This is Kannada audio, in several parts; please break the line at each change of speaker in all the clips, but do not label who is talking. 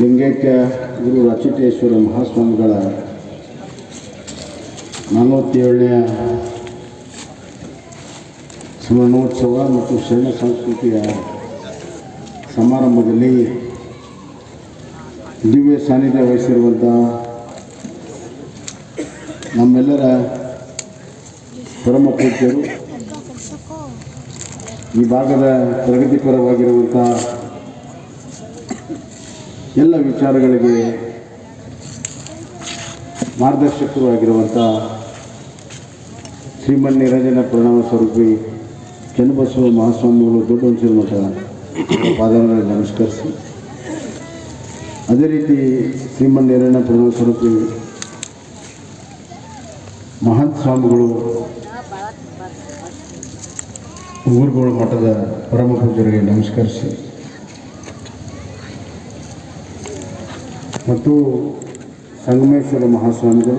ಲಿಂಗೈಕ್ಯ ಗುರು ರಚಿತೇಶ್ವರ ಮಹಾಸ್ವಾಮಿಗಳ ನಲವತ್ತೇಳನೆಯ ಸ್ಮರಣೋತ್ಸವ ಮತ್ತು ಶರಣ ಸಂಸ್ಕೃತಿಯ ಸಮಾರಂಭದಲ್ಲಿ ದಿವ್ಯ ಸಾನ್ನಿಧ್ಯ ವಹಿಸಿರುವಂಥ ನಮ್ಮೆಲ್ಲರ ಪರಮ ಪೂಜ್ಯರು ಈ ಭಾಗದ ಪ್ರಗತಿಪರವಾಗಿರುವಂಥ ಎಲ್ಲ ವಿಚಾರಗಳಿಗೆ ಮಾರ್ಗದರ್ಶಕರು ಆಗಿರುವಂಥ ಶ್ರೀಮನ್ ನಿರಂಜನ ಪ್ರಣಾಮ ಸ್ವರೂಪಿ ಚನ್ನಬಸವ ಮಹಾಸ್ವಾಮಿಗಳು ದೊಡ್ಡ ಹುಣಸೂರು ಮಠ ನಮಸ್ಕರಿಸಿ. ಅದೇ ರೀತಿ ಶ್ರೀಮನ್ ನಿರಂಜನ ಪ್ರಣಾಮ ಸ್ವರೂಪಿ ಮಹಂತ ಸ್ವಾಮಿಗಳು ಊರುಗೋಳ ಮಠದ ಪರಮ ಪೂಜರಿಗೆ ನಮಸ್ಕರಿಸಿ. ಮತ್ತು ಸಂಗಮೇಶ್ವರ ಮಹಾಸ್ವಾಮಿಗಳು,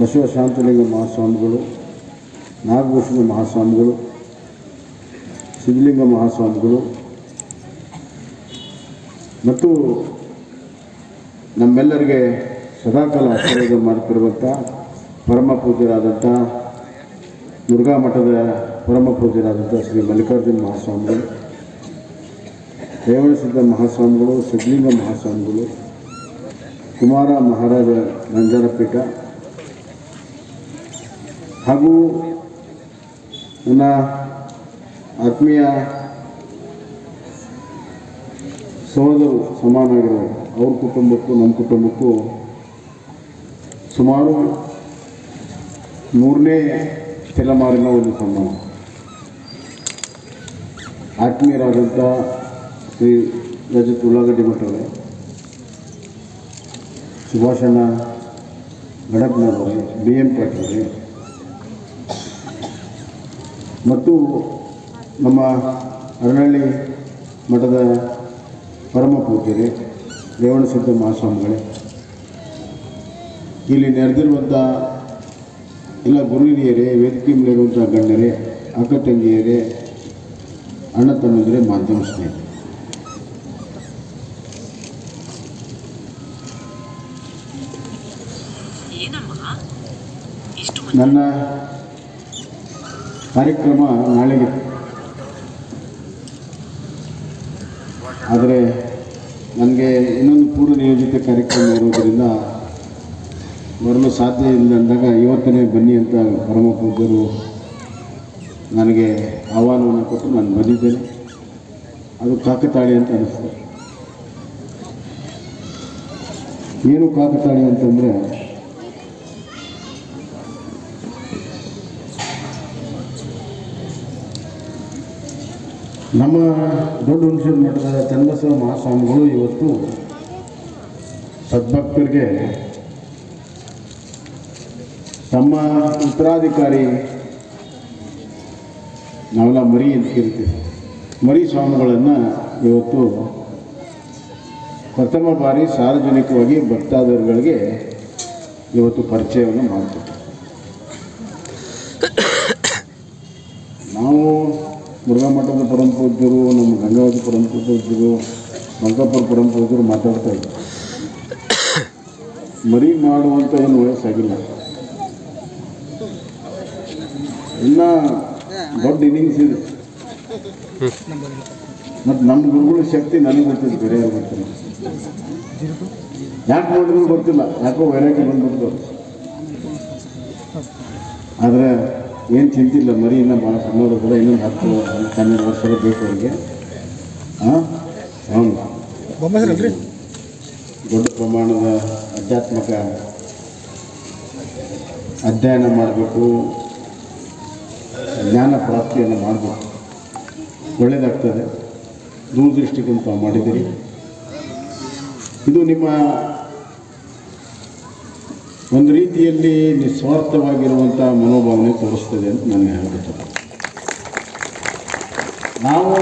ಬಸವ ಶಾಂತಲಿಂಗ ಮಹಾಸ್ವಾಮಿಗಳು, ನಾಗಭೂಷಣ ಮಹಾಸ್ವಾಮಿಗಳು ಸಿದ್ಧಲಿಂಗ ಮಹಾಸ್ವಾಮಿಗಳು, ಮತ್ತು ನಮ್ಮೆಲ್ಲರಿಗೆ ಸದಾಕಾಲ ಆಶೀರ್ವಾದ ಮಾಡ್ತಿರುವಂಥ ಪರಮ ಪೂಜ್ಯರಾದಂಥ ದುರ್ಗಾ ಮಠದ ಪರಮ ಪೂಜ್ಯರಾದಂಥ ಶ್ರೀ ಮಲ್ಲಿಕಾರ್ಜುನ ಮಹಾಸ್ವಾಮಿಗಳು. ರೇವಣಸಿದ್ಧ ಮಹಾಸ್ವಾಮಿಗಳು, ಸಿದ್ಧಲಿಂಗ ಮಹಾಸ್ವಾಮಿಗಳು, ಕುಮಾರ ಮಹಾರಾಜ ನಂಜನಪೀಠ ಹಾಗೂ ನನ್ನ ಆತ್ಮೀಯ ಸಹೋದರು ಸಮಾನಗಳು ಅವ್ರ ಕುಟುಂಬಕ್ಕೂ, ನಮ್ಮ ಕುಟುಂಬಕ್ಕೂ ಸುಮಾರು ಮೂರನೇ ತಲೆಮಾರಿನ ಒಂದು ಸಮಾನ ಆತ್ಮೀಯರಾದಂಥ ಶ್ರೀ ರಜತ್ ಉಳ್ಳಾಗಡ್ಡಿ ಮಠವೇ. ಸುಭಾಷಣ್ಣ ಗಡಪ್ನವರೇ ಬಿ ಎಂ ಪಾಟೀಲ್ರಿ ಮತ್ತು ನಮ್ಮ ಅರನಹಳ್ಳಿ ಮಠದ ಪರಮ ಪೂಜ್ಯರೇ, ರೇವಣಸಿದ್ಧ ಮಹಾಸ್ವಾಮಿಗಳೇ. ಇಲ್ಲಿ ನೆರೆದಿರುವಂಥ ಎಲ್ಲ ಗುರುಹಿರಿಯರೇ ವ್ಯಕ್ತಿ ಮೇಲಿರುವಂಥ ಗಣ್ಯರೇ, ಅಕ್ಕ ತಂಗಿಯರೇ, ಅಣ್ಣ ತಮ್ಮಂದರೆ, ಮಾಧ್ಯಮ ಸ್ನೇಹಿತರೆ. ನನ್ನ ಕಾರ್ಯಕ್ರಮ ನಾಳೆಗೆ. ಆದರೆ ನನಗೆ ಇನ್ನೊಂದು ಪೂರ್ವ ನಿಯೋಜಿತ ಕಾರ್ಯಕ್ರಮ ಇರೋದರಿಂದ ಬರಲು ಸಾಧ್ಯ ಇಲ್ಲ ಅಂದಾಗ ಇವತ್ತನೇ ಬನ್ನಿ ಅಂತ ಪರಮ ಪೂಜರು ನನಗೆ ಆಹ್ವಾನವನ್ನು ಕೊಟ್ಟು ನಾನು ಬಂದಿದ್ದೇನೆ. ಅದು ಕಾಕತಾಳಿ ಅಂತ ಅನಿಸ್ತದೆ ಏನು ಕಾಕತಾಳಿ ಅಂತಂದರೆ ನಮ್ಮ ದೊಡ್ಡ ಹುಣಸೂರು ಮಠದ ಚನ್ನಬಸವ ಮಹಾಸ್ವಾಮಿಗಳು ಇವತ್ತು ಸದ್ಭಕ್ತರಿಗೆ ತಮ್ಮ ಉತ್ತರಾಧಿಕಾರಿ ನಾವೆಲ್ಲ ಮರಿ ಅಂತ ಕರಿತೀವಿ. ಮರಿ ಸ್ವಾಮಿಗಳನ್ನು ಇವತ್ತು ಪ್ರಥಮ ಬಾರಿ ಸಾರ್ವಜನಿಕವಾಗಿ ಭಕ್ತಾದರುಗಳಿಗೆ ಇವತ್ತು ಪರಿಚಯವನ್ನು ಮಾಡ್ತಾರೆ ನಾವು ಮುರುಘಾ ಮಠದ ಪರಮ ಪೂಜ್ಯರು ನಮ್ಮ ಗಂಗಾವತಿ ಪರಂ ಪೂಜ್ಯರು ಮಂಕಾಪುರ ಪರಂ ಪೂಜ್ಯರು ಮಾತಾಡ್ತಾ ಇದ್ದರು ಮರಿ ಮಾಡುವಂಥ ಏನು ವಯಸ್ಸಾಗಿಲ್ಲ. ಇನ್ನ ದೊಡ್ಡ ಇನ್ನಿಂಗ್ಸ್ ಇದೆ. ಮತ್ತು ನಮ್ಮ ಗುರುಗಳ ಶಕ್ತಿ ನನಗೆ ಗೊತ್ತಿದೆ ಬೇರೆ ಯಾರು ಗೊತ್ತಿಲ್ಲ. ಯಾಕೆ ನೋಡಿದ್ರು ಗೊತ್ತಿಲ್ಲ, ಯಾಕೋ ವೈರಾಗ್ಯ ಬಂದ್ಬಿಡ್ತು. ಆದರೆ ಏನು ತಿಂತಿಲ್ಲ ಮರಿ ಇನ್ನೂ ಭಾಳ ಸಣ್ಣವರು ಕೂಡ ಇನ್ನೊಂದು ಹತ್ತು ಹನ್ನೆರಡು ವರ್ಷ ಬೇಕು ಅವರಿಗೆ. ಹಾಂ ಹೌದು ದೊಡ್ಡ ಪ್ರಮಾಣದ ಆಧ್ಯಾತ್ಮಿಕ ಅಧ್ಯಯನ ಮಾಡಬೇಕು ಜ್ಞಾನ ಪ್ರಾಪ್ತಿಯನ್ನು ಮಾಡಬೇಕು. ಒಳ್ಳೆಯದಾಗ್ತದೆ ದೂರದೃಷ್ಟಿಗಿಂತ ಮಾಡಿದ್ದೀರಿ. ಇದು ನಿಮ್ಮ ಒಂದು ರೀತಿಯಲ್ಲಿ ನಿಸ್ವಾರ್ಥವಾಗಿರುವಂಥ ಮನೋಭಾವನೆ ತೋರಿಸ್ತದೆ ಅಂತ ನನಗೆ ಹೇಳ್ಬೋದು ನಾವು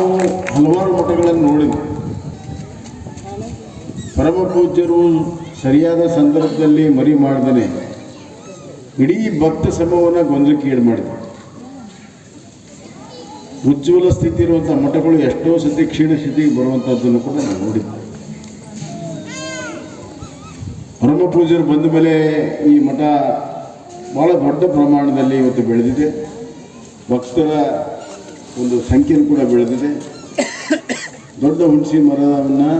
ಹಲವಾರು ಮಠಗಳನ್ನು ನೋಡಿದ್ವಿ. ಪರಮ ಪೂಜ್ಯರು ಸರಿಯಾದ ಸಂದರ್ಭದಲ್ಲಿ ಮರಿ ಮಾಡ್ದೇ ಇಡೀ ಭಕ್ತ ಸಮೂಹನ ಗೊಂದಲಕ್ಕೆ ಈಡು ಮಾಡಿದ್ರು ಉಜ್ವಲ ಸ್ಥಿತಿ ಇರುವಂಥ ಮಠಗಳು ಎಷ್ಟೋ ಸತಿ ಕ್ಷೀಣ ಸ್ಥಿತಿಗೆ ಬರುವಂಥದ್ದನ್ನು ಕೂಡ ನಾವು ನೋಡಿದ್ವಿ. ಪೂಜ್ಯರು ಬಂದ ಮೇಲೆ ಈ ಮಠ ಭಾಳ ದೊಡ್ಡ ಪ್ರಮಾಣದಲ್ಲಿ ಇವತ್ತು ಬೆಳೆದಿದೆ. ಭಕ್ತರ ಒಂದು ಸಂಖ್ಯೆ ಕೂಡ ಬೆಳೆದಿದೆ. ದೊಡ್ಡ ಹುಣಸಿ ಮರವನ್ನು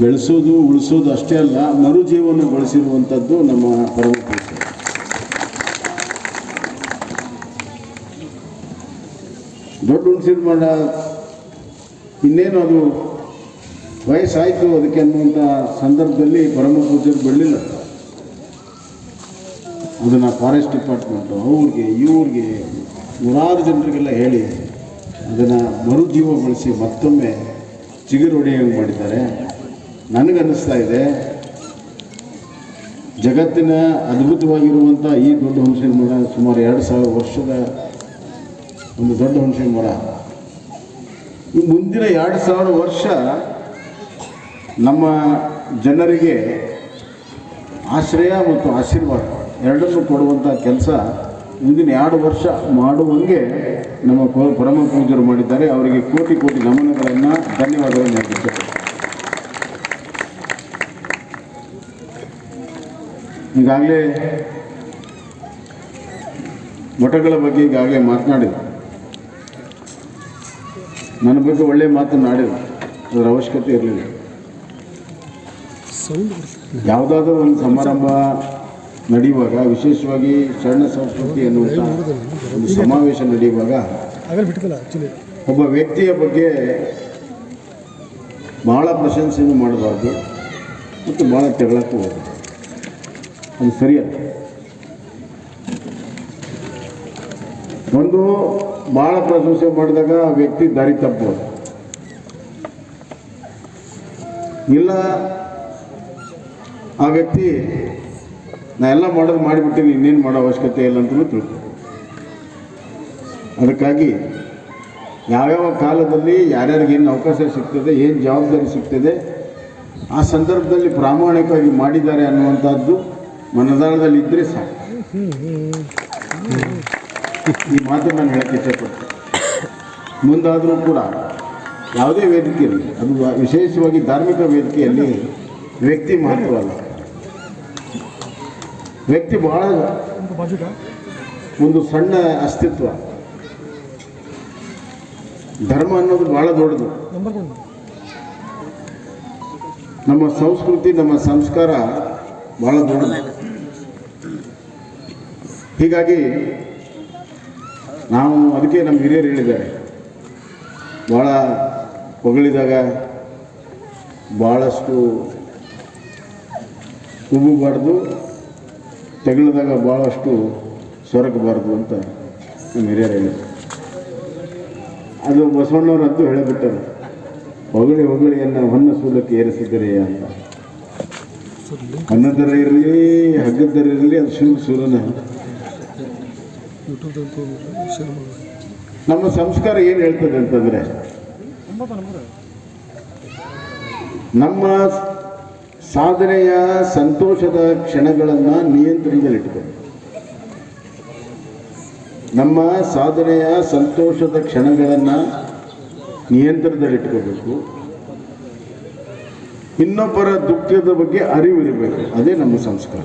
ಬೆಳೆಸೋದು, ಉಳಿಸೋದು ಅಷ್ಟೇ ಅಲ್ಲ ಮರುಜೀವನಗೊಳಿಸಿರುವಂಥದ್ದು ನಮ್ಮ ಪರಮ ದೊಡ್ಡ ಹುಣಸಿನ ಮರ, ಇನ್ನೇನು ಅದು ವಯಸ್ಸಾಯಿತು ಅದಕ್ಕೆ ಅನ್ನುವಂಥ ಸಂದರ್ಭದಲ್ಲಿ ಪರಮ ಪೂಜೆಗೆ ಬಿಡಲಿಲ್ಲ. ಅದನ್ನು ಫಾರೆಸ್ಟ್ ಡಿಪಾರ್ಟ್ಮೆಂಟು, ಅವ್ರಿಗೆ, ಇವ್ರಿಗೆ ನೂರಾರು ಜನರಿಗೆಲ್ಲ ಹೇಳಿ ಅದನ್ನು ಮರುಜೀವಗೊಳಿಸಿ ಮತ್ತೊಮ್ಮೆ ಚಿಗುರು ಹೊಡೆಯಂಗೆ ಮಾಡಿದ್ದಾರೆ. ನನಗನ್ನಿಸ್ತಾ ಇದೆ, ಜಗತ್ತಿನ ಅದ್ಭುತವಾಗಿರುವಂಥ ಈ ದೊಡ್ಡ ಹುಣಸಿನ ಮರ ಸುಮಾರು ಎರಡು ಸಾವಿರ ವರ್ಷದ ಒಂದು ದೊಡ್ಡ ಹುಣಸಿನ ಮರ. ಈ ಮುಂದಿನ ಎರಡು ಸಾವಿರ ವರ್ಷ ನಮ್ಮ ಜನರಿಗೆ ಆಶ್ರಯ ಮತ್ತು ಆಶೀರ್ವಾದ ಎರಡನ್ನೂ ಕೊಡುವಂಥ ಕೆಲಸ ಮುಂದಿನ ಎರಡು ವರ್ಷ ಮಾಡುವಂಗೆ ನಮ್ಮ ಪರಮ ಪೂಜರು ಮಾಡಿದ್ದಾರೆ. ಅವರಿಗೆ ಕೋಟಿ ಕೋಟಿ ನಮನಗಳನ್ನು, ಧನ್ಯವಾದಗಳನ್ನು ಹೇಳಲಿಕ್ಕೆ ಈಗಾಗಲೇ ಮಠಗಳ ಬಗ್ಗೆ ಈಗಾಗಲೇ ಮಾತನಾಡಿದ್ರು. ನನ್ನ ಬಗ್ಗೆ ಒಳ್ಳೆಯ ಮಾತನಾಡಿದ್ರು ಅದರ ಅವಶ್ಯಕತೆ ಇರಲಿಲ್ಲ. ಯಾವುದಾದ್ರೂ ಒಂದು ಸಮಾರಂಭ ನಡೆಯುವಾಗ ವಿಶೇಷವಾಗಿ ಶರಣ ಸಂಸ್ಕೃತಿ ಎನ್ನುವಂಥ ಒಂದು ಸಮಾವೇಶ ನಡೆಯುವಾಗ ಒಬ್ಬ ವ್ಯಕ್ತಿಯ ಬಗ್ಗೆ ಬಹಳ ಪ್ರಶಂಸೆಯನ್ನು ಮಾಡಬಾರ್ದು ಮತ್ತು ಭಾಳ ತೆಗಳಕ್ಕೂ ಹೋಗ್ಬಾರ್ದು. ಅದು ಸರಿಯಲ್ಲ. ಒಂದು ಭಾಳ ಪ್ರಶಂಸೆ ಮಾಡಿದಾಗ ಆ ವ್ಯಕ್ತಿ ದಾರಿ ತಪ್ಪಬಹುದು ಇಲ್ಲ ಆ ವ್ಯಕ್ತಿ, ನಾ ಎಲ್ಲ ಮಾಡೋದು ಮಾಡಿಬಿಟ್ಟಿನಿ, ಇನ್ನೇನು ಮಾಡೋ ಅವಶ್ಯಕತೆ ಇಲ್ಲ ಅಂತಲೂ ತಿಳ್ಕೊ. ಅದಕ್ಕಾಗಿ ಯಾವ್ಯಾವ ಕಾಲದಲ್ಲಿ ಯಾರ್ಯಾರಿಗೆ ಏನು ಅವಕಾಶ ಸಿಗ್ತದೆ, ಏನು ಜವಾಬ್ದಾರಿ ಸಿಗ್ತದೆ, ಆ ಸಂದರ್ಭದಲ್ಲಿ ಪ್ರಾಮಾಣಿಕವಾಗಿ ಮಾಡಿದ್ದಾರೆ ಅನ್ನುವಂಥದ್ದು ಮನದಾಳದಲ್ಲಿ ಇದ್ದರೆ ಸಾಕು. ಈ ಮಾತು ನಾನು ಹೇಳಕ್ಕೆ ಇಷ್ಟಪಡ್ತೀನಿ. ಮುಂದಾದರೂ ಕೂಡ ಯಾವುದೇ ವೇದಿಕೆಯಲ್ಲಿ, ಅದು ವಿಶೇಷವಾಗಿ ಧಾರ್ಮಿಕ ವೇದಿಕೆಯಲ್ಲಿ ವ್ಯಕ್ತಿ ಮಹತ್ವ ಅಲ್ಲ. ವ್ಯಕ್ತಿ ಬಹಳ ಒಂದು ಸಣ್ಣ ಅಸ್ತಿತ್ವ. ಧರ್ಮ ಅನ್ನೋದು ಬಹಳ ದೊಡ್ಡದು. ನಮ್ಮ ಸಂಸ್ಕೃತಿ, ನಮ್ಮ ಸಂಸ್ಕಾರ ಬಹಳ ದೊಡ್ಡದು. ಹೀಗಾಗಿ ನಾವು ಅದಕ್ಕೆ ನಮ್ಮ ಹಿರಿಯರು ಹೇಳಿದ್ದಾರೆ. ಭಾಳ ಹೊಗಳಿದಾಗ ಭಾಳಷ್ಟು ಉಬ್ಬಬಾರ್ದು. ತೆಗಳಿದಾಗ ಭಾಳಷ್ಟು ಸೊರಗಬಾರ್ದು ಅಂತ ನಮ್ಮ ಹಿರಿಯರು ಹೇಳಿದ್ರು. ಅದು ಬಸವಣ್ಣವರದ್ದು ಹೇಳಿಬಿಟ್ಟರು. ಹೊಗಳಿ ಹೊಗಳಿಯನ್ನು ಹೊನ್ನ ಸೂಲಕ್ಕೆ ಏರಿಸಿದರೆ ಅಂತ. ಅನ್ನದರ ಇರಲಿ, ಹಗ್ಗದರ ಇರಲಿ, ಅದು ಶಿವ
ಸೂಲನ
ನಮ್ಮ ಸಂಸ್ಕಾರ ಏನು ಹೇಳ್ತದೆ ಅಂತಂದರೆ, ನಮ್ಮ ಸಾಧನೆಯ ಸಂತೋಷದ ಕ್ಷಣಗಳನ್ನು ನಿಯಂತ್ರಣದಲ್ಲಿಟ್ಟುಕೊಂಡು ನಮ್ಮ ಸಾಧನೆಯ ಸಂತೋಷದ ಕ್ಷಣಗಳನ್ನು ನಿಯಂತ್ರಣದಲ್ಲಿಟ್ಕೋಬೇಕು. ಇನ್ನೊಬ್ಬರ ದುಃಖದ ಬಗ್ಗೆ ಅರಿವು ಇರಬೇಕು ಅದೇ ನಮ್ಮ ಸಂಸ್ಕಾರ.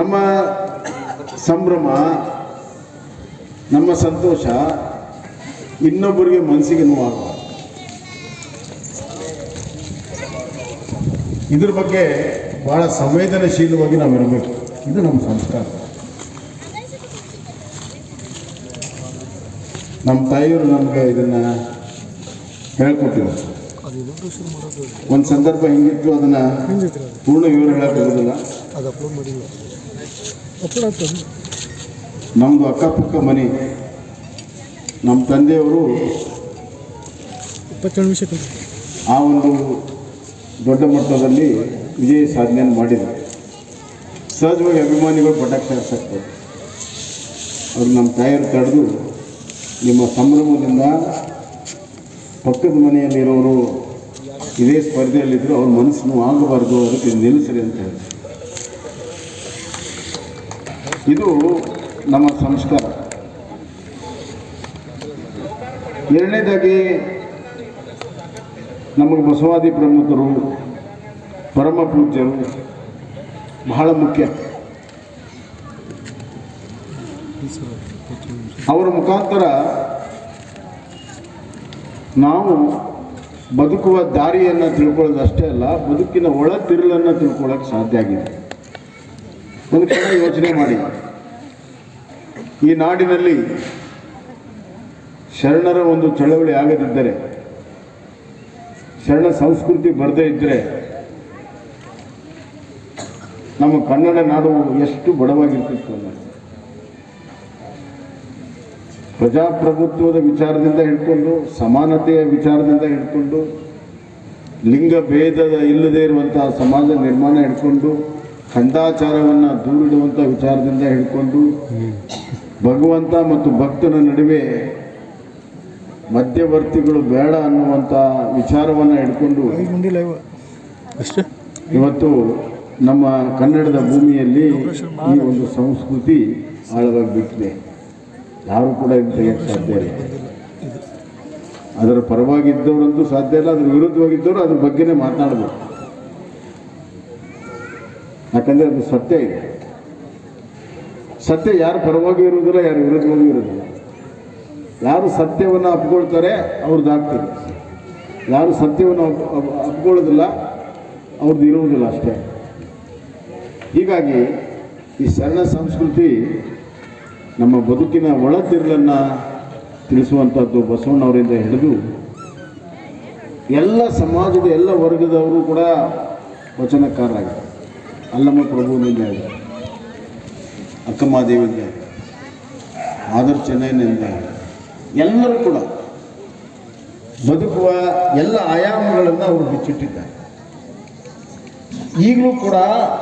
ನಮ್ಮ ಸಂಭ್ರಮ, ನಮ್ಮ ಸಂತೋಷ ಇನ್ನೊಬ್ಬರಿಗೆ ಮನಸ್ಸಿಗೆ ನೋವಾಗಬಾರ್ದು ಇದ್ರ ಬಗ್ಗೆ ಬಹಳ ಸಂವೇದನಶೀಲವಾಗಿ ನಾವು ಇರಬೇಕು ಇದು ನಮ್ಮ ಸಂಸ್ಕಾರ. ನಮ್ಮ ತಾಯಿಯವರು ನಮ್ಗೆ ಇದನ್ನ ಹೇಳ್ಕೊಟ್ಟಿದ್ರು ಒಂದು ಸಂದರ್ಭ ಹೆಂಗಿತ್ತು ಅದನ್ನ ಪೂರ್ಣ ವಿವರ ಹೇಳಕ್ ಬರೋದಿಲ್ಲ
ಅದು ಅಪ್ಲೋಡ್ ಮಾಡಿಲ್ಲ. ಅಪ್ಲೋಡ್
ನಮ್ಮದು ಅಕ್ಕಪಕ್ಕ ಮನೆ. ನಮ್ಮ ತಂದೆಯವರು ಆ ಒಂದು ದೊಡ್ಡ ಮಟ್ಟದಲ್ಲಿ ವಿಜಯ ಸಾಧನೆಯನ್ನು ಮಾಡಿದರು. ಸಹಜವಾಗಿ ಅಭಿಮಾನಿಗಳು ಪಟಾಕಿ ಹಾರಿಸಾಕ್ತಾರೆ ಅವ್ರು ನಮ್ಮ ತಾಯಿಯರು ತಡೆದು ನಿಮ್ಮ ಸಂಭ್ರಮದಿಂದ ಪಕ್ಕದ ಮನೆಯಲ್ಲಿರೋರು ಇದೇ ಸ್ಪರ್ಧೆಯಲ್ಲಿದ್ದರು ಅವ್ರ ಮನಸ್ಸನ್ನು ಆಗಬಾರ್ದು, ಅದಕ್ಕೆ ನಿಲ್ಲಿಸಲಿ ಅಂತ ಹೇಳಿ. ಇದು ನಮ್ಮ ಸಂಸ್ಕಾರ. ಎರಡನೇದಾಗಿ ನಮಗೆ ಬಸವಾದಿ ಪ್ರಮುಖರು, ಪರಮ ಪೂಜ್ಯರು ಬಹಳ ಮುಖ್ಯ. ಅವರ ಮುಖಾಂತರ ನಾವು ಬದುಕುವ ದಾರಿಯನ್ನು ತಿಳ್ಕೊಳ್ಳೋದಷ್ಟೇ ಅಲ್ಲ, ಬದುಕಿನ ಒಳ ತಿರುಳನ್ನು ತಿಳ್ಕೊಳ್ಳೋಕೆ ಸಾಧ್ಯ ಆಗಿದೆ. ಒಂದು ಕಡೆ ಯೋಚನೆ ಮಾಡಿ. ಈ ನಾಡಿನಲ್ಲಿ ಶರಣರ ಒಂದು ಚಳವಳಿ ಆಗದಿದ್ದರೆ ಶರಣ ಸಂಸ್ಕೃತಿ ಬರದೇ ಇದ್ದರೆ ನಮ್ಮ ಕನ್ನಡ ನಾಡು ಎಷ್ಟು ಬಡವಾಗಿರ್ತಿತ್ತು ಅಲ್ಲ. ಪ್ರಜಾಪ್ರಭುತ್ವದ ವಿಚಾರದಿಂದ ಹಿಡ್ಕೊಂಡು, ಸಮಾನತೆಯ ವಿಚಾರದಿಂದ ಹಿಡ್ಕೊಂಡು, ಲಿಂಗ ಭೇದದ ಇಲ್ಲದೆ ಇರುವಂತಹ ಸಮಾಜ ನಿರ್ಮಾಣ ಹಿಡ್ಕೊಂಡು, ಖಂಡಾಚಾರವನ್ನು ದೂರಿಡುವಂಥ ವಿಚಾರದಿಂದ ಹಿಡ್ಕೊಂಡು, ಭಗವಂತ ಮತ್ತು ಭಕ್ತನ ನಡುವೆ ಮಧ್ಯವರ್ತಿಗಳು ಬೇಡ ಅನ್ನುವಂಥ ವಿಚಾರವನ್ನು ಹಿಡ್ಕೊಂಡು ಇವತ್ತು ನಮ್ಮ ಕನ್ನಡದ ಭೂಮಿಯಲ್ಲಿ ಈ ಒಂದು ಸಂಸ್ಕೃತಿ ಆಳವಾಗಿ ಬಿಟ್ಟಿದೆ ಯಾರು ಕೂಡ ಇದನ್ನು ತೆಗೆಯಕ್ಕೆ ಸಾಧ್ಯ ಇಲ್ಲ. ಅದರ ಪರವಾಗಿದ್ದವರಂತೂ ಸಾಧ್ಯ ಇಲ್ಲ ಅದ್ರ ವಿರುದ್ಧವಾಗಿದ್ದವರು ಅದ್ರ ಬಗ್ಗೆನೇ ಮಾತನಾಡಬೇಕು. ಯಾಕಂದರೆ ಅದು ಸತ್ಯ ಇದೆ. ಸತ್ಯ ಯಾರು ಪರವಾಗಿ ಇರುವುದಿಲ್ಲ ಯಾರು ವಿರುದ್ಧವಾಗಿ ಇರುವುದಿಲ್ಲ. ಯಾರು ಸತ್ಯವನ್ನು ಅಪ್ಕೊಳ್ತಾರೆ ಅವ್ರದ್ದಾಗ್ತದೆ ಯಾರು ಸತ್ಯವನ್ನು ಅಪ್- ಅಪ್- ಅಪ್ಕೊಳ್ಳೋದಿಲ್ಲ ಅವ್ರದ್ದು ಇರುವುದಿಲ್ಲ ಅಷ್ಟೇ. ಹೀಗಾಗಿ ಈ ಸಣ್ಣ ಸಂಸ್ಕೃತಿ ನಮ್ಮ ಬದುಕಿನ ಒಳ ತಿರುಳನ್ನು ತಿಳಿಸುವಂಥದ್ದು ಬಸವಣ್ಣವರಿಂದ ಹಿಡಿದು ಎಲ್ಲ ಸಮಾಜದ ಎಲ್ಲ ವರ್ಗದವರು ಕೂಡ ವಚನಕಾರರಾಗಿದ್ದಾರೆ. ಅಲ್ಲಮ್ಮ ಪ್ರಭುವಿನಿಂದ ಆಗಿದೆ ಅಕ್ಕಮಹಾದೇವಿಯಿಂದ ಆಗಿದೆ ಆದರ್ ಚೆನ್ನೈನಿಂದ ಆಗಿದೆ ಎಲ್ಲರೂ ಕೂಡ ಬದುಕುವ ಎಲ್ಲ ಆಯಾಮಗಳನ್ನು ಅವರು ಬಿಚ್ಚಿಟ್ಟಿದ್ದಾರೆ. ಈಗಲೂ ಕೂಡ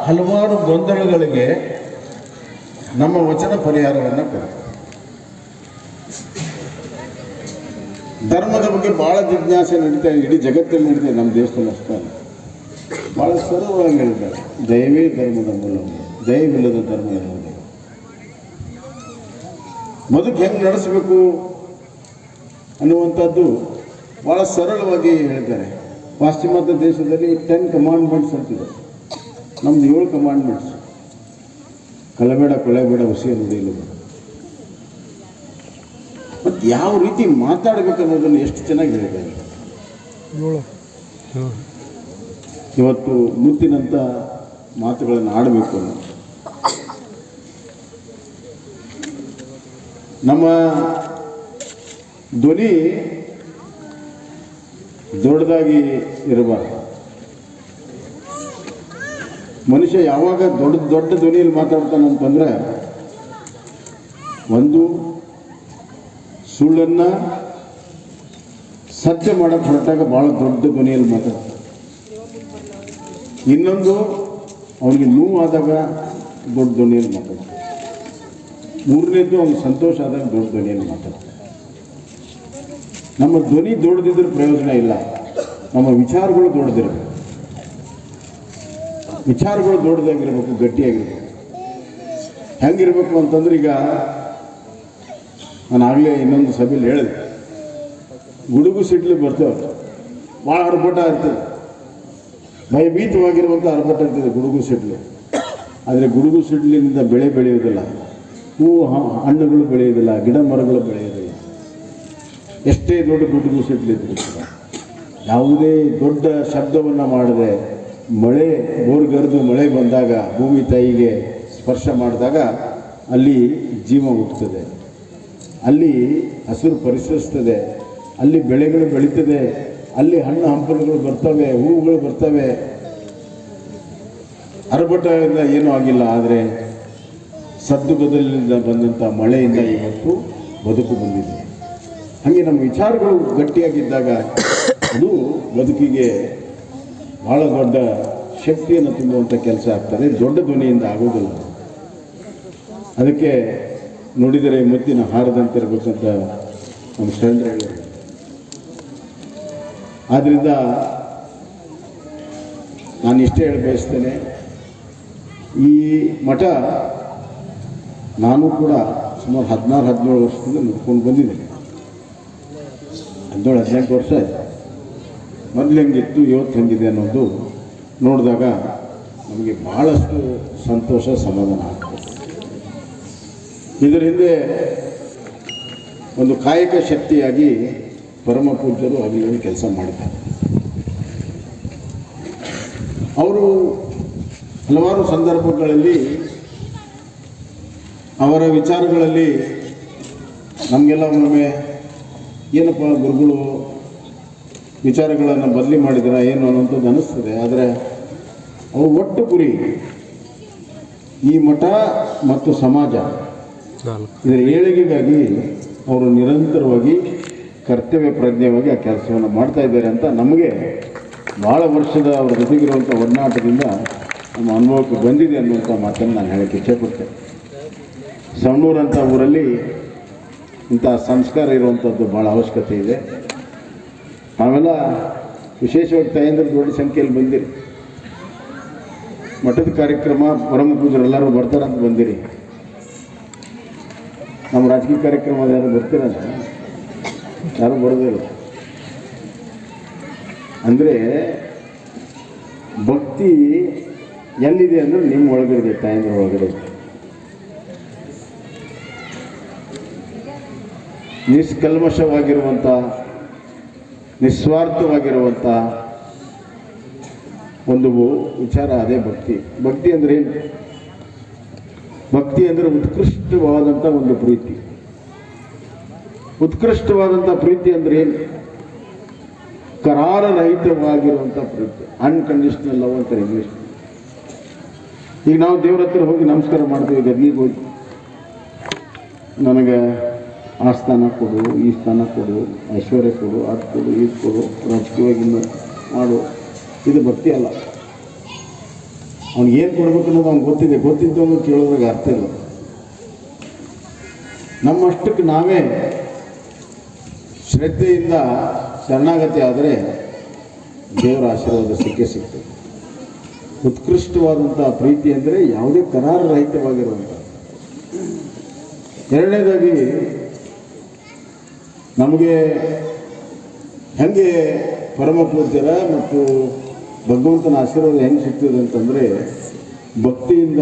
ಹಲವಾರು ಗೊಂದಲಗಳಿಗೆ ನಮ್ಮ ವಚನ ಪರಿಹಾರವನ್ನು ಕೊಡ್ತಾರೆ ಧರ್ಮದ ಬಗ್ಗೆ ಭಾಳ ಜಿಜ್ಞಾಸೆ ನಡೀತಾ ಇಡೀ ಜಗತ್ತಲ್ಲಿ ನಡೀತಾ ನಮ್ಮ ದೇಶದಲ್ಲಿ ಅಷ್ಟೇ ಭಾಳ ಸರಳವಾಗಿ ಹೇಳಿದ್ದಾರೆ, ದಯವೇ ಧರ್ಮದ ಮೂಲ. ದಯವಿಲ್ಲದ ಧರ್ಮ ಇರುವುದಿಲ್ಲ ಬದುಕು ಹೆಂಗೆ ನಡೆಸಬೇಕು? ಅನ್ನುವಂಥದ್ದು ಭಾಳ ಸರಳವಾಗಿ ಹೇಳ್ತಾರೆ ಪಾಶ್ಚಿಮಾತ್ಯ ದೇಶದಲ್ಲಿ ಟೆನ್ ಕಮಾಂಡ್ಮೆಂಟ್ಸ್ ಅಂತಿದೆ. ನಮ್ದು ಏಳು ಕಮಾಂಡ್ಮೆಂಟ್ಸ್ ಕಲಬೇಡ ಕೊಳೆಬೇಡ ಹುಸಿ ಅನ್ನೋದಿಲ್ಲ ಮತ್ತು ಯಾವ ರೀತಿ ಮಾತಾಡಬೇಕು ಅನ್ನೋದನ್ನು ಎಷ್ಟು ಚೆನ್ನಾಗಿ ಹೇಳಿದ್ದಾರೆ. ಇವತ್ತು ಮುತ್ತಿನಂಥ ಮಾತುಗಳನ್ನು ಆಡಬೇಕು ನಮ್ಮ ಧ್ವನಿ ದೊಡ್ಡದಾಗಿ ಇರಬಾರ್ದು. ಮನುಷ್ಯ ಯಾವಾಗ ದೊಡ್ಡ ದೊಡ್ಡ ಧ್ವನಿಯಲ್ಲಿ ಮಾತಾಡ್ತಾನೆ ಅಂತಂದ್ರೆ ಒಂದು ಸುಳ್ಳನ್ನು ಸತ್ಯ ಮಾಡಕ್ಕೆ ಹೊರಟಾಗ ಭಾಳ ದೊಡ್ಡ ಧ್ವನಿಯಲ್ಲಿ ಮಾತಾಡ್ತಾನೆ. ಇನ್ನೊಂದು ಅವನಿಗೆ ನೋವಾದಾಗ ದೊಡ್ಡ ಧ್ವನಿಯಲ್ಲಿ ಮಾತಾಡ್ತಾನೆ. ಮೂರನೇದ್ದು ಅವನಿಗೆ ಸಂತೋಷ ಆದಾಗ ದೊಡ್ಡ ಧ್ವನಿಯಲ್ಲಿ ಮಾತಾಡ್ತಾನೆ. ನಮ್ಮ ಧ್ವನಿ ದೊಡ್ಡದಿದ್ರೆ ಪ್ರಯೋಜನ ಇಲ್ಲ. ನಮ್ಮ ವಿಚಾರಗಳು ದೊಡ್ಡದಿರಬೇಕು. ವಿಚಾರಗಳು ದೊಡ್ಡದಾಗಿರ್ಬೇಕು, ಗಟ್ಟಿಯಾಗಿರ್ಬೇಕು. ಹೆಂಗಿರ್ಬೇಕು ಅಂತಂದ್ರೆ ಈಗ ನಾನು ಆಗಲೇ ಇನ್ನೊಂದು ಸಭೆಯಲ್ಲಿ ಹೇಳಿದೆ. ಗುಡುಗು ಸಿಡ್ಲು ಬರ್ತೇವೆ ಭಾಳ ಆರ್ಭಟ ಇರ್ತದೆ. ಭಯಭೀತವಾಗಿರುವಂಥ ಆರ್ಭಟ ಇರ್ತದೆ ಗುಡುಗು ಸಿಡ್ಲು. ಆದರೆ ಗುಡುಗು ಸಿಡ್ಲಿನಿಂದ ಬೆಳೆ ಬೆಳೆಯುವುದಿಲ್ಲ. ಹೂವು ಹಣ್ಣುಗಳು ಬೆಳೆಯುವುದಿಲ್ಲ, ಗಿಡ ಮರಗಳು ಬೆಳೆಯುವುದಿಲ್ಲ. ಎಷ್ಟೇ ದೊಡ್ಡ ಗುಡುಗು ಸಿಡ್ಲಿದ್ರು ಯಾವುದೇ ದೊಡ್ಡ ಶಬ್ದವನ್ನು ಮಾಡದೆ ಮಳೆ ಬೋರ್ಗರೆದು ಮಳೆ ಬಂದಾಗ ಭೂಮಿ ತಾಯಿಗೆ ಸ್ಪರ್ಶ ಮಾಡಿದಾಗ ಅಲ್ಲಿ ಜೀವ ಹುಟ್ಟುತ್ತದೆ. ಅಲ್ಲಿ ಹಸಿರು ಪರಿಸರಿಸ್ತದೆ. ಅಲ್ಲಿ ಬೆಳೆಗಳು ಬೆಳೀತದೆ. ಅಲ್ಲಿ ಹಣ್ಣು ಹಂಪಲುಗಳು ಬರ್ತವೆ, ಹೂವುಗಳು ಬರ್ತವೆ. ಅರಬಟದಿಂದ ಏನೂ ಆಗಿಲ್ಲ, ಆದರೆ ಸದ್ದುಗದಲ್ಲಿಂದ ಬಂದಂಥ ಮಳೆಯಿಂದ ಇವತ್ತು ಬದುಕು ಬಂದಿದೆ. ಹಾಗೆ ನಮ್ಮ ವಿಚಾರಗಳು ಗಟ್ಟಿಯಾಗಿದ್ದಾಗ ಅದು ಬದುಕಿಗೆ ಬಹಳ ದೊಡ್ಡ ಶಕ್ತಿಯನ್ನು ತುಂಬುವಂಥ ಕೆಲಸ ಆಗ್ತದೆ. ದೊಡ್ಡ ಧ್ವನಿಯಿಂದ ಆಗೋದಿಲ್ಲ. ಅದಕ್ಕೆ ನೋಡಿದರೆ ಮುತ್ತಿನ ಹಾರದಂತಿರಬೇಕಂತ ನಮ್ಮ ಶರಣರು ಹೇಳಿದರು. ಆದ್ದರಿಂದ ನಾನು ಇಷ್ಟೇ ಹೇಳಿ ಬಯಸ್ತೇನೆ, ಈ ಮಠ ನಾನು ಕೂಡ ಸುಮಾರು ಹದಿನಾರು, ಹದಿನೇಳು ವರ್ಷದಿಂದ ನೋಡ್ಕೊಂಡು ಬಂದಿದ್ದೇನೆ. ಹದಿನೇಳು ಹದಿನೆಂಟು ವರ್ಷ ಆಯಿತು. ಮೊದಲು ಹೆಂಗಿತ್ತು, ಇವತ್ತು ಹೆಂಗಿದೆ ಅನ್ನೋದು ನೋಡಿದಾಗ ನಮಗೆ ಭಾಳಷ್ಟು ಸಂತೋಷ, ಸಮಾಧಾನ ಆಗ್ತದೆ. ಇದರ ಹಿಂದೆ ಒಂದು ಕಾಯಕ ಶಕ್ತಿಯಾಗಿ ಪರಮ ಪೂಜ್ಯರು ಅಲ್ಲಿ ಕೆಲಸ ಮಾಡಿದ್ದಾರೆ. ಅವರು ಹಲವಾರು ಸಂದರ್ಭಗಳಲ್ಲಿ ಅವರ ವಿಚಾರಗಳಲ್ಲಿ ನಮಗೆಲ್ಲ ಒಮ್ಮೆ ಏನಪ್ಪ ಗುರುಗಳು ವಿಚಾರಗಳನ್ನು ಬದಲಿ ಮಾಡಿದ್ರ ಏನು ಅನ್ನೋಂಥದ್ದು ಅನಿಸ್ತದೆ ಆದರೆ ಅವು ಒಟ್ಟು ಗುರಿ. ಈ ಮಠ ಮತ್ತು ಸಮಾಜ ಇದರ ಏಳಿಗೆಗಾಗಿ ಅವರು ನಿರಂತರವಾಗಿ ಕರ್ತವ್ಯ ಪ್ರಜ್ಞೆಯಾಗಿ ಆ ಕೆಲಸವನ್ನು ಮಾಡ್ತಾ ಇದ್ದಾರೆ ಅಂತ ನಮಗೆ ಭಾಳ ವರ್ಷದ ಅವರ ಜೊತೆಗಿರುವಂಥ ಒಡನಾಟದಿಂದ ನಮ್ಮ ಅನುಭವಕ್ಕೆ ಬಂದಿದೆ ಅನ್ನುವಂಥ ಮಾತನ್ನು ನಾನು ಹೇಳಕ್ಕೆ ಇಚ್ಛೆಪಡ್ತೇನೆ ಸಣ್ಣೂರಂಥ ಊರಲ್ಲಿ ಇಂಥ ಸಂಸ್ಕಾರ ಇರುವಂಥದ್ದು ಭಾಳ ಅವಶ್ಯಕತೆ ಇದೆ. ನಾವೆಲ್ಲ ವಿಶೇಷವಾಗಿ ತಾಯಂದ್ರ ದೊಡ್ಡ ಸಂಖ್ಯೆಯಲ್ಲಿ ಬಂದಿರಿ. ಮಠದ ಕಾರ್ಯಕ್ರಮ, ಪರಮ ಪೂಜರು ಬರ್ತಾರೆ ಅಂತ ಬಂದಿರಿ. ನಮ್ಮ ರಾಜಕೀಯ ಕಾರ್ಯಕ್ರಮ ಯಾರು ಬರ್ತೀರಂತ ಯಾರು ಬರೋದಿಲ್ಲ ಅಂದರೆ ಭಕ್ತಿ ಎಲ್ಲಿದೆ ಅಂದರೆ ನಿಮ್ಮ ಒಳಗಡೆ ತಾಯಂದ್ರ ಒಳಗಡೆ ಇದೆ. ನಿಷ್ಕಲ್ಮಶವಾಗಿರುವಂಥ ನಿಸ್ವಾರ್ಥವಾಗಿರುವಂಥ ಒಂದು ವಿಚಾರ ಅದೇ ಭಕ್ತಿ. ಭಕ್ತಿ ಅಂದರೆ ಏನು? ಭಕ್ತಿ ಅಂದರೆ ಉತ್ಕೃಷ್ಟವಾದಂಥ ಒಂದು ಪ್ರೀತಿ. ಉತ್ಕೃಷ್ಟವಾದಂಥ ಪ್ರೀತಿ ಅಂದರೆ ಏನು? ಕರಾರರಹಿತವಾಗಿರುವಂಥ ಪ್ರೀತಿ. ಅನ್ಕಂಡೀಷನಲ್ ಲವ್ ಅಂತ ಇಂಗ್ಲೀಷ್. ಈಗ ನಾವು ದೇವ್ರ ಹತ್ರ ಹೋಗಿ ನಮಸ್ಕಾರ ಮಾಡ್ತೀವಿ ಗದ್ದಿಗೆ ಹೋಗಿ. ನನಗೆ ಆ ಸ್ಥಾನ ಕೊಡು, ಈ ಸ್ಥಾನ ಕೊಡು, ಐಶ್ವರ್ಯ ಕೊಡು, ಅದು ಕೊಡು, ಇದು ಕೊಡು, ರಾಜಕೀಯವಾಗಿ ಮಾಡು. ಇದು ಭಕ್ತಿ ಅಲ್ಲ. ಅವ್ನಿಗೆ ಏನು ಕೊಡ್ಬೇಕು ಅನ್ನೋದು ಅವ್ನಿಗೆ ಗೊತ್ತಿದೆ. ಗೊತ್ತಿದ್ದವನು ಕೇಳೋದ್ರಾಗ ಅರ್ಥ ಇಲ್ಲ. ನಮ್ಮಷ್ಟಕ್ಕೆ ನಾವೇ ಶ್ರದ್ಧೆಯಿಂದ ಶರಣಾಗತಿ ಆದರೆ ದೇವರ ಆಶೀರ್ವಾದ ಸಿಕ್ಕೇ ಸಿಗ್ತದೆ. ಉತ್ಕೃಷ್ಟವಾದಂಥ ಪ್ರೀತಿ ಅಂದರೆ ಯಾವುದೇ ಕರಾರರಹಿತವಾಗಿರುವಂಥ ಎರಡನೇದಾಗಿ ನಮಗೆ ಹೆಂಗೆ ಪರಮಪೂಜ್ಯರ ಮತ್ತು ಭಗವಂತನ ಆಶೀರ್ವಾದ ಹೆಂಗೆ ಸಿಗ್ತದೆ ಅಂತಂದರೆ, ಭಕ್ತಿಯಿಂದ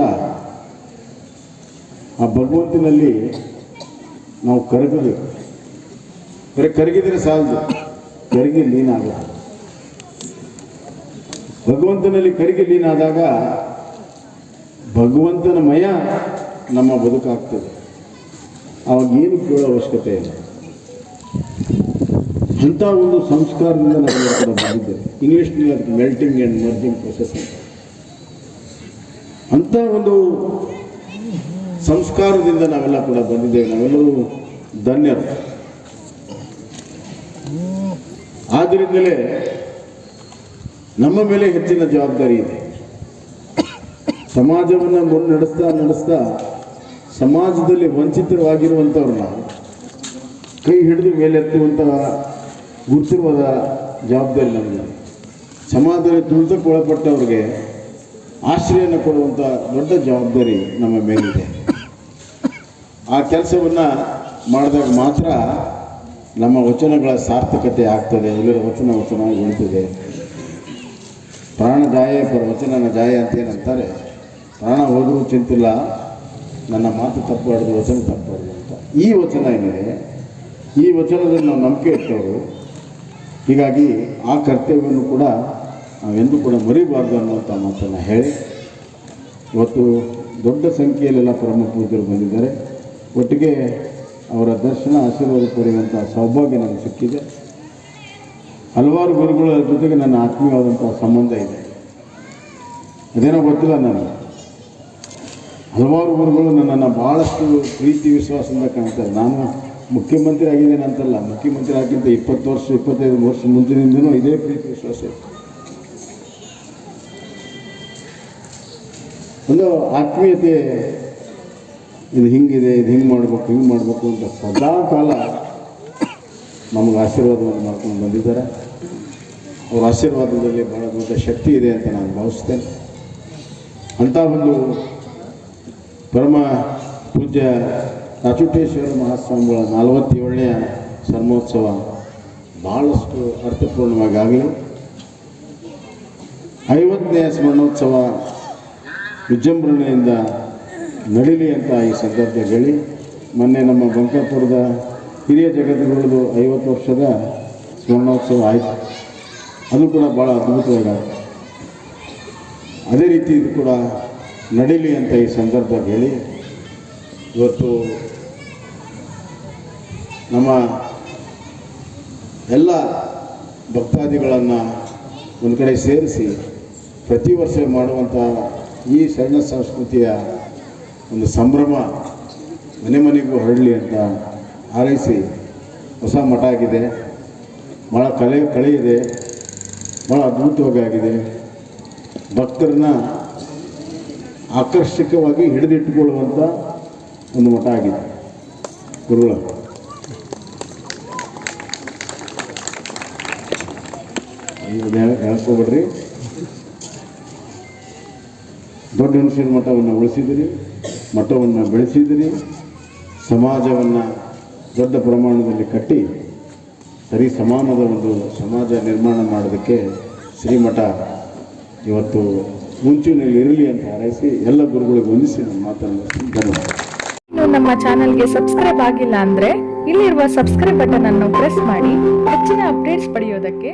ಆ ಭಗವಂತನಲ್ಲಿ ನಾವು ಕರಗಬೇಕು. ಬರೀ ಕರಗಿದ್ರೆ ಸಾಲದು, ಕರಗಿ ಲೀನ ಆಗ ಭಗವಂತನಲ್ಲಿ ಕರಗಿ ಲೀನಾದಾಗ ಭಗವಂತನ ಮಯ ನಮ್ಮ ಬದುಕಾಗ್ತದೆ. ಅವಾಗ ಏನು ಕೇಳೋ ಅವಶ್ಯಕತೆ ಇಲ್ಲ. ಅಂಥ ಒಂದು ಸಂಸ್ಕಾರದಿಂದ ನಾವು ಕೂಡ ಇಂಗ್ಲೀಷ್ನಲ್ಲಿ ಅದಕ್ಕೆ ಮೆಲ್ಟಿಂಗ್ ಆ್ಯಂಡ್ ಮರ್ಜಿಂಗ್ ಪ್ರೊಸೆಸ್ ಅಂತ. ಅಂಥ ಒಂದು ಸಂಸ್ಕಾರದಿಂದ ನಾವೆಲ್ಲ ಕೂಡ ಬಂದಿದ್ದೇವೆ. ನಾವೆಲ್ಲರೂ ಧನ್ಯರು. ಆದ್ದರಿಂದಲೇ ನಮ್ಮ ಮೇಲೆ ಹೆಚ್ಚಿನ ಜವಾಬ್ದಾರಿ ಇದೆ. ಸಮಾಜವನ್ನು ಮುನ್ನಡೆಸ್ತಾ ನಡೆಸ್ತಾ ಸಮಾಜದಲ್ಲಿ ವಂಚಿತರಾಗಿರುವಂಥವ್ರನ್ನ ಕೈ ಹಿಡಿದು ಮೇಲೆತ್ತುವಂಥ ಗುರುತಿರುವುದ ಜವಾಬ್ದಾರಿ ನಮಗೆ ಸಮಾಜದಲ್ಲಿ ತುಳಿತಕ್ಕೆ ಒಳಪಟ್ಟವ್ರಿಗೆ ಆಶ್ರಯನ ಕೊಡುವಂಥ ದೊಡ್ಡ ಜವಾಬ್ದಾರಿ ನಮ್ಮ ಮೇಲಿದೆ. ಆ ಕೆಲಸವನ್ನು ಮಾಡಿದಾಗ ಮಾತ್ರ ನಮ್ಮ ವಚನಗಳ ಸಾರ್ಥಕತೆ ಆಗ್ತದೆ ಎಲ್ಲರ ವಚನ ವಚನ ಉಳಿತದೆ. ಪರ ವಚನನ ಜಾಯ ಅಂತ ಏನಂತಾರೆ, ಪ್ರಾಣ ಹೋದರೂ ಚಿಂತಿಲ್ಲ, ನನ್ನ ಮಾತು ತಪ್ಪಾಡ್ದು ವಚನ ತಪ್ಪಾಡ್ದು ಅಂತ. ಈ ವಚನ ಏನಿದೆ? ಈ ವಚನದಲ್ಲಿ ನಾವು ನಂಬಿಕೆ ಇಟ್ಟವರು ಹೀಗಾಗಿ ಆ ಕರ್ತವ್ಯವನ್ನು ಕೂಡ ನಾವೆಂದೂ ಕೂಡ ಮರಿಬಾರ್ದು ಅನ್ನುವಂಥ ಮಾತನ್ನು ಹೇಳಿ, ಇವತ್ತು ದೊಡ್ಡ ಸಂಖ್ಯೆಯಲ್ಲೆಲ್ಲ ಪರಮ ಪೂಜರು ಬಂದಿದ್ದಾರೆ. ಒಟ್ಟಿಗೆ ಅವರ ದರ್ಶನ, ಆಶೀರ್ವಾದ ಪಡೆಯುವಂಥ ಸೌಭಾಗ್ಯ ನನಗೆ ಸಿಕ್ಕಿದೆ. ಹಲವಾರು ಗುರುಗಳ ಜೊತೆಗೆ ನನ್ನ ಆತ್ಮೀಯವಾದಂಥ ಸಂಬಂಧ ಇದೆ. ಅದೇನೋ ಗೊತ್ತಿಲ್ಲ ನನಗೆ. ಹಲವಾರು ಗುರುಗಳು ನನ್ನನ್ನು ಭಾಳಷ್ಟು ಪ್ರೀತಿ, ವಿಶ್ವಾಸದಿಂದ ಕಾಣ್ತಾರೆ. ನಾನು ಮುಖ್ಯಮಂತ್ರಿ ಆಗಿದ್ದೇನೆ ಅಂತಲ್ಲ ಮುಖ್ಯಮಂತ್ರಿ ಆಗಿಂತ ಇಪ್ಪತ್ತು ವರ್ಷ, ಇಪ್ಪತ್ತೈದು ವರ್ಷ ಮುಂಚಿನಿಂದನೂ ಇದೇ ಪ್ರೀತಿ ವಿಶ್ವಾಸ ಒಂದು ಆತ್ಮೀಯತೆ ಇದು ಹಿಂಗಿದೆ, ಇದು ಹಿಂಗೆ ಮಾಡಬೇಕು ಹಿಂಗೆ ಮಾಡಬೇಕು ಅಂತ ಸದಾ ಕಾಲ ನಮಗೆ ಆಶೀರ್ವಾದವನ್ನು ಮಾಡ್ಕೊಂಡು ಬಂದಿದ್ದಾರೆ. ಅವರ ಆಶೀರ್ವಾದದಲ್ಲಿ ಭಾಳ ದೊಡ್ಡ ಶಕ್ತಿ ಇದೆ ಅಂತ ನಾನು ಭಾವಿಸ್ತೇನೆ. ಅಂಥ ಒಂದು ಪರಮ ಪೂಜ್ಯ ರಾಚುಟೇಶ್ವರ ಮಹಾಸ್ವಾಮಿಗಳ ನಲವತ್ತೇಳನೆಯ ಸನ್ಮೋತ್ಸವ ಭಾಳಷ್ಟು ಅರ್ಥಪೂರ್ಣವಾಗಿ ಐವತ್ತನೇ ಸ್ಮರಣೋತ್ಸವ ವಿಜೃಂಭಣೆಯಿಂದ ನಡೀಲಿ ಅಂತ ಈ ಸಂದರ್ಭದಲ್ಲಿ ಹೇಳಿ. ಮೊನ್ನೆ ನಮ್ಮ ಬಂಕಾಪುರದ ಹಿರಿಯ ಜಗತ್ತುಗಳದು ಐವತ್ತು ವರ್ಷದ ಸ್ಮರಣೋತ್ಸವ ಆಯಿತು. ಅದು ಕೂಡ ಭಾಳ ಅದ್ಭುತವಾಗಿ ಅದೇ ರೀತಿ ಇದು ಕೂಡ ನಡೀಲಿ ಅಂತ ಈ ಸಂದರ್ಭದಲ್ಲಿ ಹೇಳಿ. ಇವತ್ತು ನಮ್ಮ ಎಲ್ಲ ಭಕ್ತಾದಿಗಳನ್ನು ಒಂದು ಕಡೆ ಸೇರಿಸಿ ಪ್ರತಿ ವರ್ಷ ಮಾಡುವಂಥ ಈ ಶರಣ ಸಂಸ್ಕೃತಿಯ ಒಂದು ಸಂಭ್ರಮ ಮನೆ ಮನೆಗೂ ಹರಡಲಿ ಅಂತ ಹಾರೈಸಿ ಹೊಸ ಮಠ ಆಗಿದೆ. ಭಾಳ ಕಲೆ, ಕಳೆ ಇದೆ. ಭಾಳ ಅದ್ಭುತವಾಗಿ ಆಗಿದೆ ಭಕ್ತರನ್ನ ಆಕರ್ಷಕವಾಗಿ ಹಿಡಿದಿಟ್ಟುಕೊಳ್ಳುವಂಥ ಒಂದು ಮಠ ಆಗಿದೆ. ಗುರುಗಳ. ಹೇಳ್ಕೊಬೇಡ್ರಿ ದೊಡ್ಡ ಹುಣಸಿನ ಮಠವನ್ನು ಉಳಿಸಿದಿರಿ, ಮಠವನ್ನು ಬೆಳೆಸಿದಿರಿ, ಸಮಾಜವನ್ನು ದೊಡ್ಡ ಪ್ರಮಾಣದಲ್ಲಿ ಕಟ್ಟಿ, ಸರಿ ಸಮಾನದ ಒಂದು ಸಮಾಜ ನಿರ್ಮಾಣ ಮಾಡೋದಕ್ಕೆ ಶ್ರೀಮಠ ಇವತ್ತು ಮುಂಚೂಣಿಯಲ್ಲಿ ಇರಲಿ ಅಂತ ಹಾರೈಸಿ ಎಲ್ಲ ಗುರುಗಳಿಗೆ ವಂದಿಸಿ ನನ್ನ ಮಾತನ್ನು ಧನ್ಯವಾದ.
ನಮ್ಮ ಚಾನೆಲ್ಗೆ ಸಬ್ಸ್ಕ್ರೈಬ್ ಆಗಿಲ್ಲ ಅಂದ್ರೆ ಇಲ್ಲಿರುವ ಸಬ್ಸ್ಕ್ರೈಬ್ ಬಟನ್ ಅನ್ನು ಪ್ರೆಸ್ ಮಾಡಿ ಹೆಚ್ಚಿನ ಅಪ್ಡೇಟ್ಸ್ ಪಡೆಯೋದಕ್ಕೆ